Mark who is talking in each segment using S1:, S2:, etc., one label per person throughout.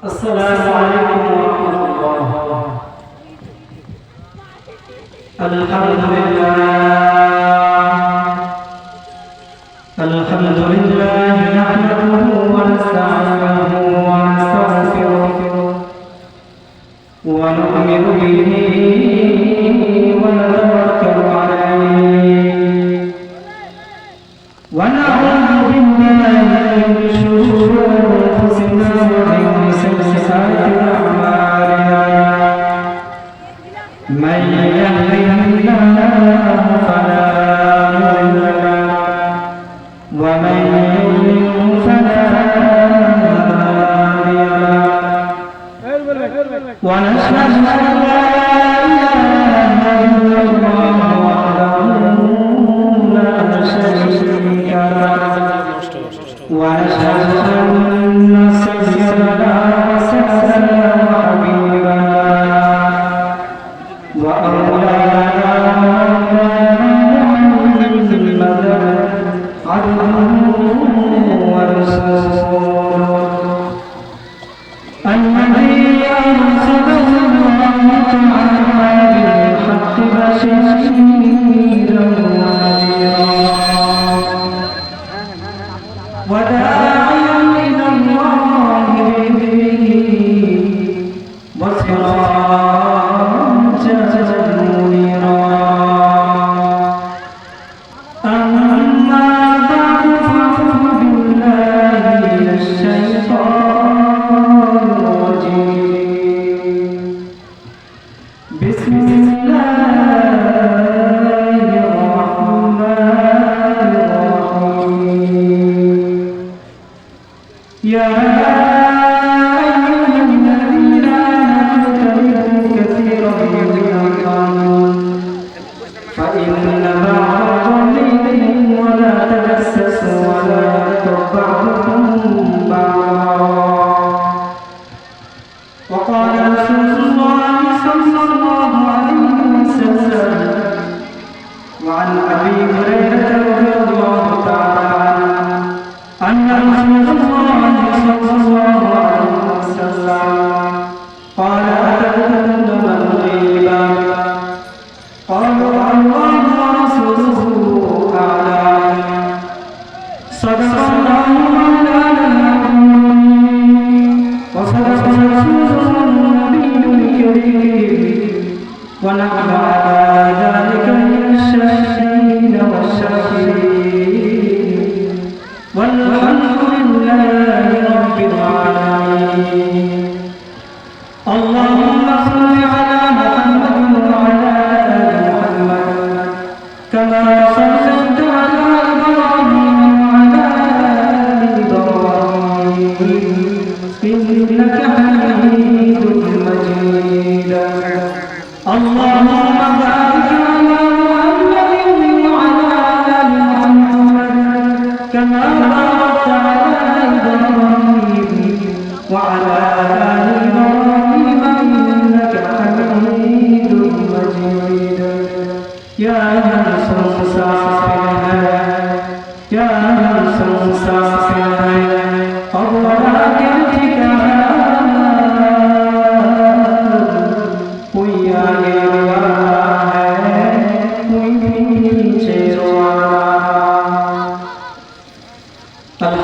S1: السلام عليكم ورحمة الله. الحمد لله. الحمد لله نحمده ونستعينه ونستغفره ونؤمن به ونستغفره Yeah.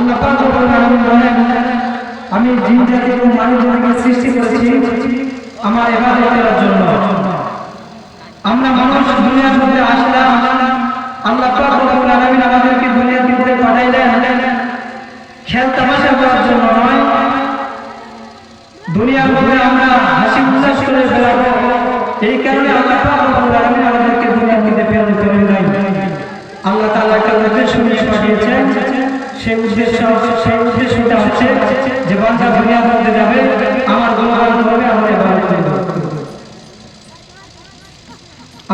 S1: আল্লাহ আমি জিন জাতি এবং মানুষ জাতিকে সৃষ্টি করেছি আমার ইবাদত করার জন্য। আমরা মানুষ দুনিয়ার মধ্যে আসলাম, আল্লাহ রব্বুল আলামিন আমাদেরকে দুনিয়ার মধ্যে পাঠাইলেন। খেল তামাশা করার জন্য নয়, দুনিয়ার মধ্যে আমরা হাসি উল্লাস করে বেড়াবো। এই কারণে আল্লাহ রব্বুল আলামিন আমাদেরকে দুনিয়ার মধ্যে প্রেরণ করেন নাই আল্লাহ তাআলা একটা উদ্দেশ্য নিয়ে পাঠিয়েছেন সেই উদ্দেশ্য সেই উদ্দেশ্যটা হচ্ছে যে বান্দা দুনিয়ার মধ্যে যাবে আমার গুণগান করবে আমার ইবাদত করবে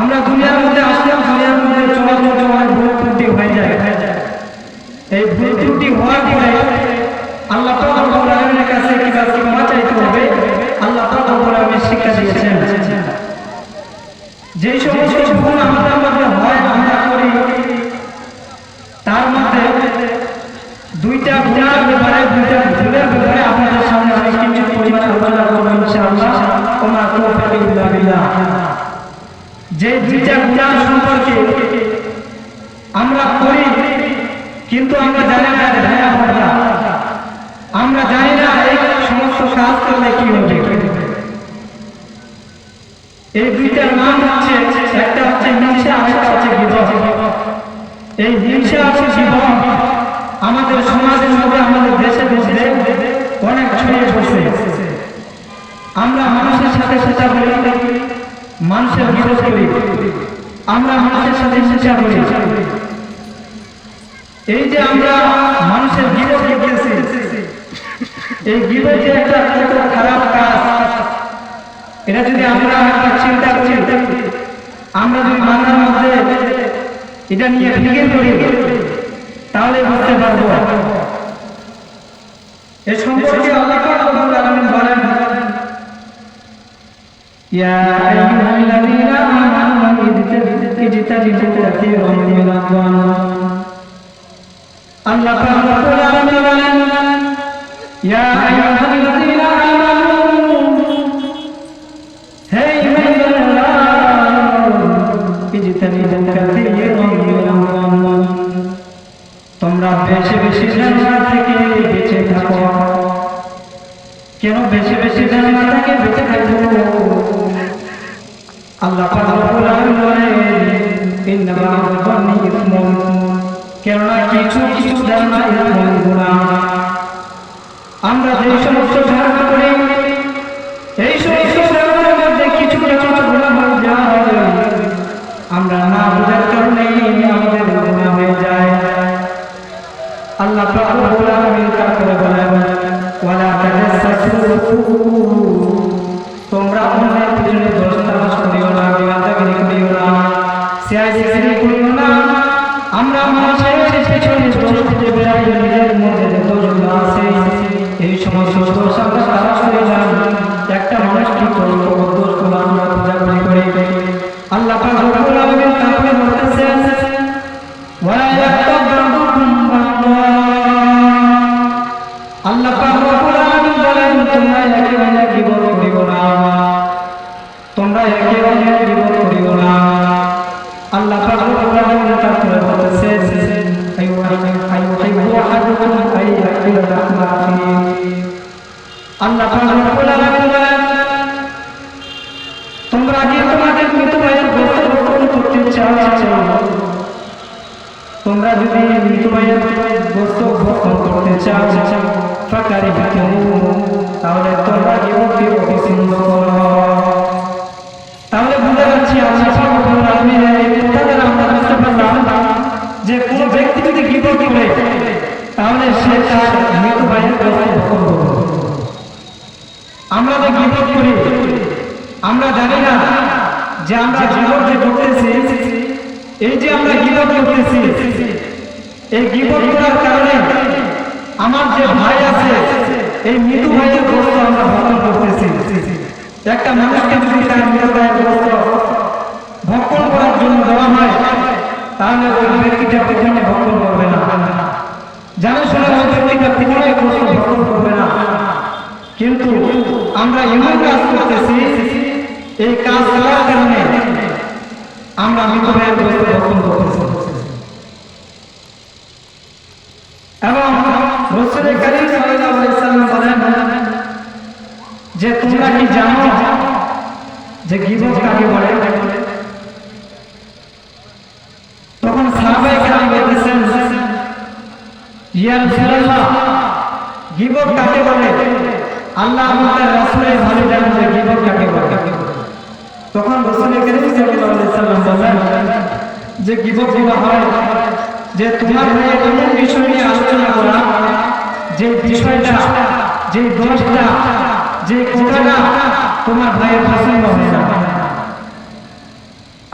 S1: আমরা দুনিয়ার মধ্যে আসলাম দুনিয়ার মধ্যে চলাচল অনেক ভুল ত্রুটি হয়ে যায় এই ভুল ত্রুটি হওয়ার পরে আল্লাহ পাক রব্বুল আলামিনের কাছে কীভাবে ক্ষমা চাইতে হবে আল্লাহ পাক রব্বুল আলামিন শিক্ষা দিয়েছেন যেই সমস্ত ভুল আমাদের মধ্যে হয় আমরা করি তার মধ্যে দুইটা গুণার ব্যাপারে দুইটা ভুলের ব্যাপারে আপনাদের সামনে আমি কিছু পরিমাণ আলোচনা করব ইনশাআল্লাহ ওমা তৌফিক ইল্লা বিল্লাহ যে দুইটা গুণা সম্পর্কে আমরা করি কিন্তু আমরা জানি না যে ধারা ভরা আমরা জানি না এই সমস্ত কাজ করলে কি হবে এই দুইটার নাম হচ্ছে একটা হচ্ছে হিংসা আর একটা হচ্ছে বিবাহ এই হিংসা আছে বিবাহ আমাদের সমাজের মধ্যে, আমাদের দেশে দেশে অনেক ছড়িয়ে পড়ছে। আমরা মানুষের সাথে সেটা বলি, মানুষের বিরোধ করি। আমরা মানুষের সাথে হিংসা করি এই যে আমরা মানুষের বিরোধ করতেছি, এই বিরোধ যে একটা কত খারাপ কাজ। এটা যদি আমরা একটা চিন্তা করি, আমরা যদি বাংলার মধ্যে এটা নিয়ে বিজ্ঞান করি তাহলে বুঝতে পারব। এ সম্পর্কে আল্লাহ রাব্বুল আলামিন বলেন, ইয়া আইয়ুহাল্লাযীনা আমানু ইজতানিবু কাসীরাম মিনাল আল্লাহ পাক রাব্বুল আলামিন বলেন, ইয়া আইয়ুহাল্লাযীনা বেশি থেকে বেঁচে থাকো, কেন বেশি বেশি থেকে বেঁচে আল্লাহ কেননা কিছু কিছু আমরা যে সমস্ত ধারণা করি তোমরা কি তোমাদের মৃত ভাইয়ের করতে চাও তোমরা যদি ভাইয়ের গোস্ত করতে চাও ফাকারি তাহলে তোমরা তাহলে বুঝতে পারছি আমরা যে ব্যক্তি যদি গিবত করে, তাহলে সে তার মৃত ভাইয়ের আমরা যে গিবত করি আমরা জানি না যে আমরা গিবত যে করতেছি, এই যে আমরা গিবত করতেছি, এই গিবত করার কারণে আমার যে ভাই আছে, এই মৃদু ভাইয়ের গোস্ত আমরা ভক্ষণ করতেছি। একটা মানুষকে যদি তার মৃত ভাইয়ের গোস্ত ভক্ষণ করার জন্য দেওয়া হয়, তাহলে ওই ব্যক্তিটা পৃথিবী ভক্ষণ করবে না। জানে শোনা, ওই ব্যক্তিটা পৃথিবী গোস্ত ভক্ষণ করবে না। কিন্তু আমরা এমন কাজ করতেছি করার কারণে আমরা মৃত গোস্ত ভক্ষণ করতেছি। এবং রসুল করিম সাল্লাল্লাহু আলাইহি বলেন যে, তোমরা কি জানো যে গিবত কাকে বলে? তখন সাহাবায়ে কেরাম বলতেছেন, ইয়া রাসূলুল্লাহ, গিবত কাকে বলে? আল্লাহ আমাদের রাসূলের ভালো জানেন যে গিবত তখন রসুল করিম সাল্লাল্লাহু আলাইহি সাল্লাম বলেন যে গিবত বলা হয়, যে তোমার হয়ে এমন বিষয় নিয়ে আলোচনা করা, যে বিষয়টা, যে দোষটা, যে কথাটা তোমার ভাইয়ের পছন্দ হয় না।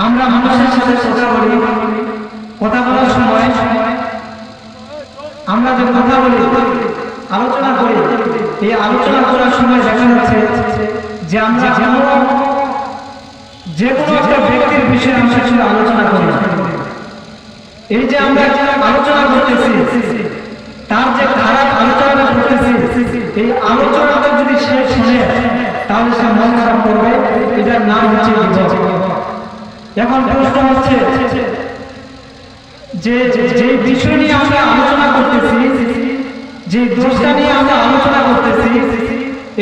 S1: আমরা মানুষের সাথে কথা বলি, কথা বলার সময় আমরা যে কথা বলি, আলোচনা করি, এই আলোচনা করার সময় দেখা যাচ্ছে যে আমরা যেন যে কোনো একটা ব্যক্তির বিষয়ে আমরা আসলে আলোচনা করি। এই যে আমরা আলোচনা করতেছি তার যে খারাপ আলোচনাটা করতেছি এই আলোচনাটা যদি সে শুনে তাহলে সে মন খারাপ করবে এটার নাম হচ্ছে এখন প্রশ্ন হচ্ছে যে যে বিষয় নিয়ে আমরা আলোচনা করতেছি যে দোষটা নিয়ে আমরা আলোচনা করতেছি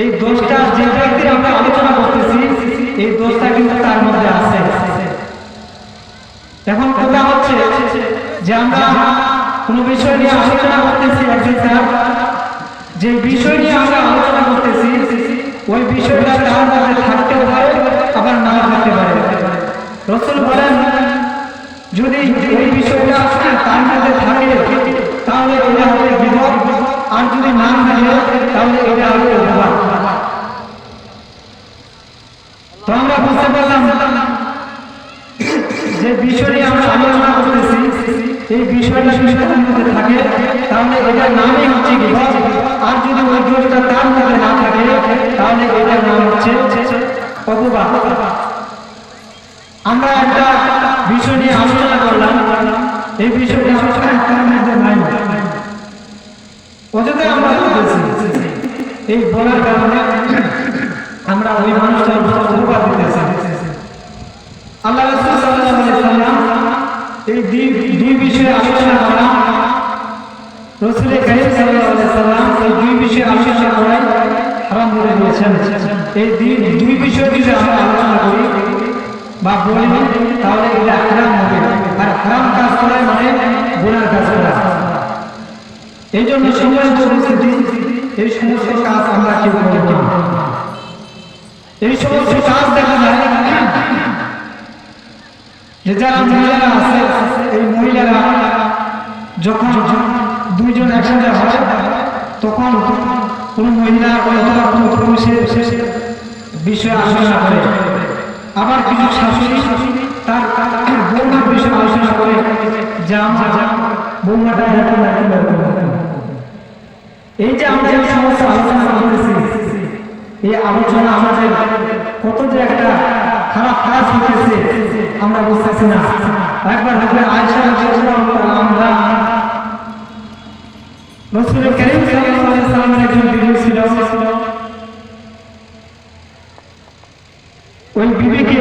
S1: এই দোষটা যে ব্যক্তির আমরা আলোচনা করতেছি এই দোষটা কিন্তু তার মধ্যে আছে এখন কথা হচ্ছে যে আমরা কোনো বিষয় নিয়ে আলোচনা করতেছি একজন স্যার যে বিষয় নিয়ে আমরা আলোচনা করতেছি, ওই বিষয়টা তার মধ্যে থাকতেও পারে, আবার নাও থাকতে পারে। রসুল বলেন, যদি ওই বিষয়টা তার মধ্যে থাকে, তাহলে এটা হবে বিপদ আর যদি না থাকে, তাহলে এটা হবে অপবাদ। তো আমরা বুঝতে পারলাম যে বিষয় নিয়ে আমরা আলোচনা তার মধ্যে থাকে, তাহলে এটার নামই হচ্ছে গিবত আর যদি ওই দোষটা তার মধ্যে না থাকে, তাহলে এটার নাম হচ্ছে অপবাদ। আমরা একটা বিষয় নিয়ে আলোচনা করলাম। এই বিষয়টা আলোচনা তার মধ্যে নাই। অযথা আমরা এই বলার কারণে আমরা ওই মানুষটার অপবাদ দিতেছি। আল্লাহ রাসূল সাল্লাল্লাহু এই দুই রাসূল কারীম সাল্লাল্লাহু আলাইহি সাল্লাম এই দুই বিষয়ে আলোচনা করা হারাম করে দিয়েছেন। এই দুই বিষয় যদি আমরা আলোচনা করি। বা বলি, তাহলে এটা হারাম হবে। আর হারাম কাজ করা মানে গুনার কাজ করা। এই জন্য সম্মানিত উপস্থিতি, এই সমস্ত কাজ আমরা কেউ করব না। এই সমস্ত কাজ দেখা যায়, যে যারা মহিলারা আছে, এই মহিলারা যখন দুইজন একসাথে হয়, তখন কোন মহিলা অথবা কোনো পুরুষের বিষয়ে আলোচনা করে আবার কিছু শাশুড়ি, তার বৌমার বিষয়ে আলোচনা করে যে আমার বৌমাটা। এই যে আমরা এই সমস্ত আলোচনা করতেছি এই আলোচনা আমাদের কত যে একটা খারাপ কাজ হতেছে আমরা বুঝতেছি না একবার হবে আয়সা আমরা রাসূল করিম সাল্লাল্লাহু আলাইহি সাল্লামের একজন বিবি ছিল ওই বিবিকে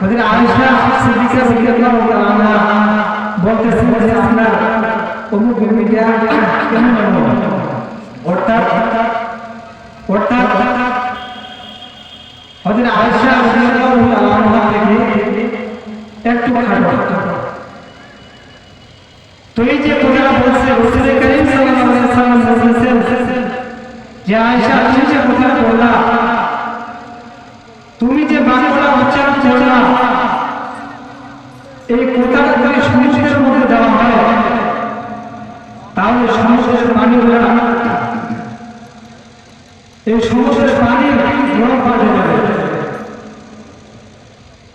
S1: হযরত আয়েশা সিদ্দিকা রাদিয়াল্লাহু তাআলা আনহা বলতেছেন যে আপনার অমুক বিবিটা কেমন অর্থাৎ অর্থাৎ হযরত আয়েশা রাদিয়াল্লাহু তাআলা আনহা থেকে একটু খাটো এই সমুদ্রের পানি বরফ হয়ে যাবে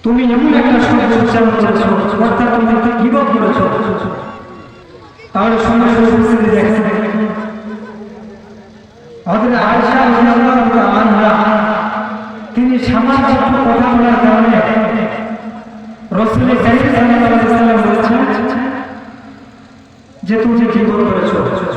S1: তুমি এমন একটা শব্দ উচ্চারণ করেছ, অর্থাৎ তুমি একটা বিপদ করেছ তাহলে সমুদ্রের উপস্থিতি দেখেন হজরত আয়েশা রাদিয়াল্লাহু তিনি সামান্য কথা বলার কারণে রসুল করিম সাল্লাল্লাহু বলেছেন যে তুমি কি করেছ